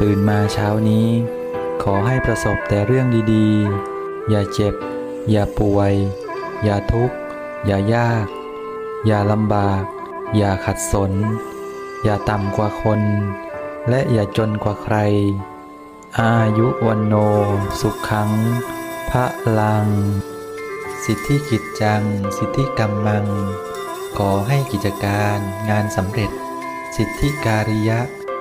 ตื่นมาเช้านี้ ขอให้ประสบแต่เรื่องดีๆ อย่าเจ็บ อย่าป่วย อย่าทุกข์ อย่ายาก อย่าลำบาก อย่าขัดสน อย่าต่ำกว่าคน และอย่าจนกว่าใคร อายุวันโน สุขขัง พระลัง สิทธิกิจจัง สิทธิกรรมัง ขอให้กิจการงานสำเร็จ สิทธิการิยะ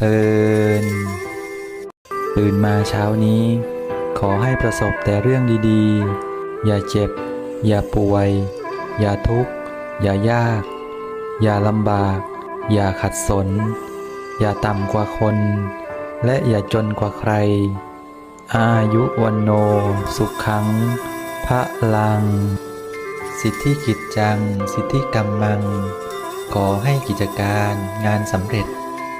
เทินตื่นมาเช้านี้ ขอให้ประสบแต่เรื่องดีๆ อย่าเจ็บ อย่าป่วย อย่าทุกข์ อย่ายาก อย่าลำบาก อย่าขัดสน อย่าต่ำกว่าคน และอย่าจนกว่าใคร อายุวันโน สุขขัง พระลัง สิทธิกิจจัง สิทธิกรรมัง ขอให้กิจการงานสำเร็จ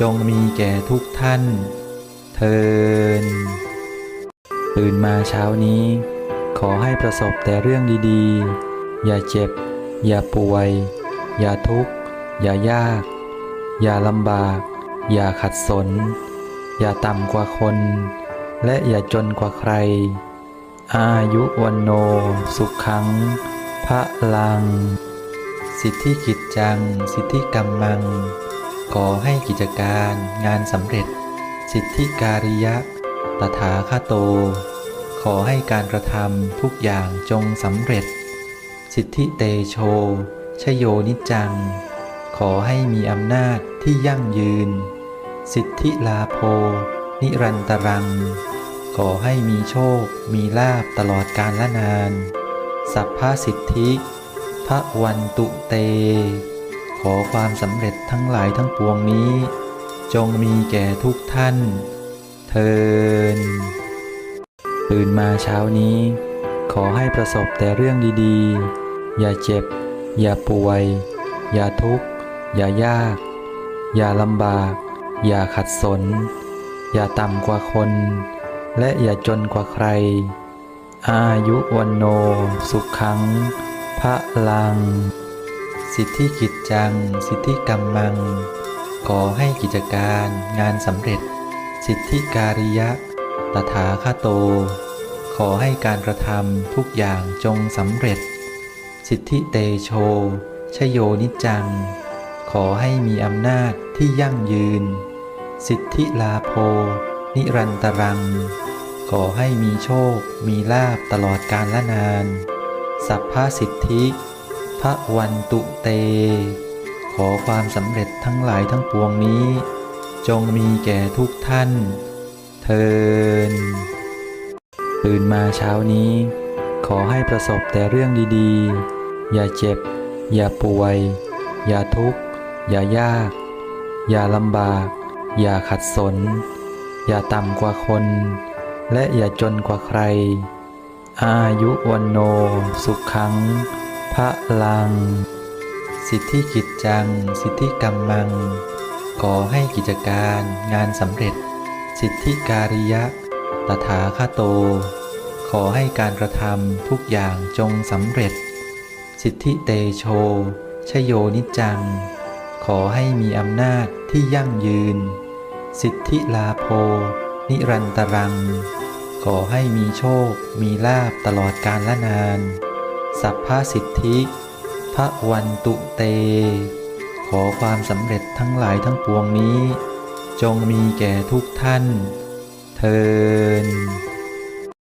จงมีแก่ทุกท่าน เทิน ตื่นมาเช้านี้ ขอให้ประสบแต่เรื่องดีๆ อย่าเจ็บ อย่าป่วย อย่าทุกข์ อย่ายาก อย่าลำบาก อย่าขัดสน อย่าต่ำกว่าคน และอย่าจนกว่าใคร อายุวันโน สุขขัง พระลัง สิทธิกิจจัง สิทธิกรรมัง ขอให้กิจการงานสำเร็จ สิทธิการิยะ ตถาคโต ขอให้การกระทำทุกอย่างจงสำเร็จ สิทธิเตโช ชโยนิจัง ขอให้มีอำนาจที่ยั่งยืน สิทธิลาโภนิรันตรัง ขอให้มีโชค มีลาบตลอดกาลและนาน สัพพสิทธิพระวันตุเต ขอความสำเร็จทั้งหลายทั้งปวงนี้ จงมีแก่ทุกท่าน เทินตื่นมาเช้านี้ ขอให้ประสบแต่เรื่องดีๆ อย่าเจ็บ อย่าป่วย อย่าทุกข์ อย่ายาก อย่าลำบาก อย่าขัดสน อย่าต่ำกว่าคน และอย่าจนกว่าใคร อายุวันโน สุขขังพระลัง สิทธิกิจจัง สิทธิกรรมมัง ขอให้กิจการงานสำเร็จ สิทธิการิยะ ตถาคโต ขอให้การกระทำทุกอย่างจงสำเร็จ สิทธิเตโช ชโยนิจจัง ขอให้มีอำนาจที่ยั่งยืน สิทธิลาโภ นิรันตรัง ขอให้มีโชค มีลาบตลอดกาลและนาน สัพพสิทธิ ระวันตุเต ขอความสำเร็จทั้งหลายทั้งปวงนี้ จงมีแก่ทุกท่าน เทิน ตื่นมาเช้านี้ ขอให้ประสบแต่เรื่องดีๆ อย่าเจ็บ อย่าป่วย อย่าทุกข์ อย่ายาก อย่าลำบาก อย่าขัดสน อย่าต่ำกว่าคน และอย่าจนกว่าใคร อายุวันโนสุขขัง พระลัง สิทธิกิจจัง สิทธิกรรมัง ขอให้กิจการงานสำเร็จ สิทธิการิยะ ตถาคโต ขอให้การกระทำทุกอย่างจงสำเร็จ สิทธิเตโช ชโยนิจัง ขอให้มีอำนาจที่ยั่งยืน สิทธิลาโภนิรันตรัง ขอให้มีโชค มีลาบตลอดกาลและนาน สัพพสิทธิพระวันตุเต ขอความสำเร็จทั้งหลายทั้งปวงนี้ จงมีแก่ทุกท่าน เทิน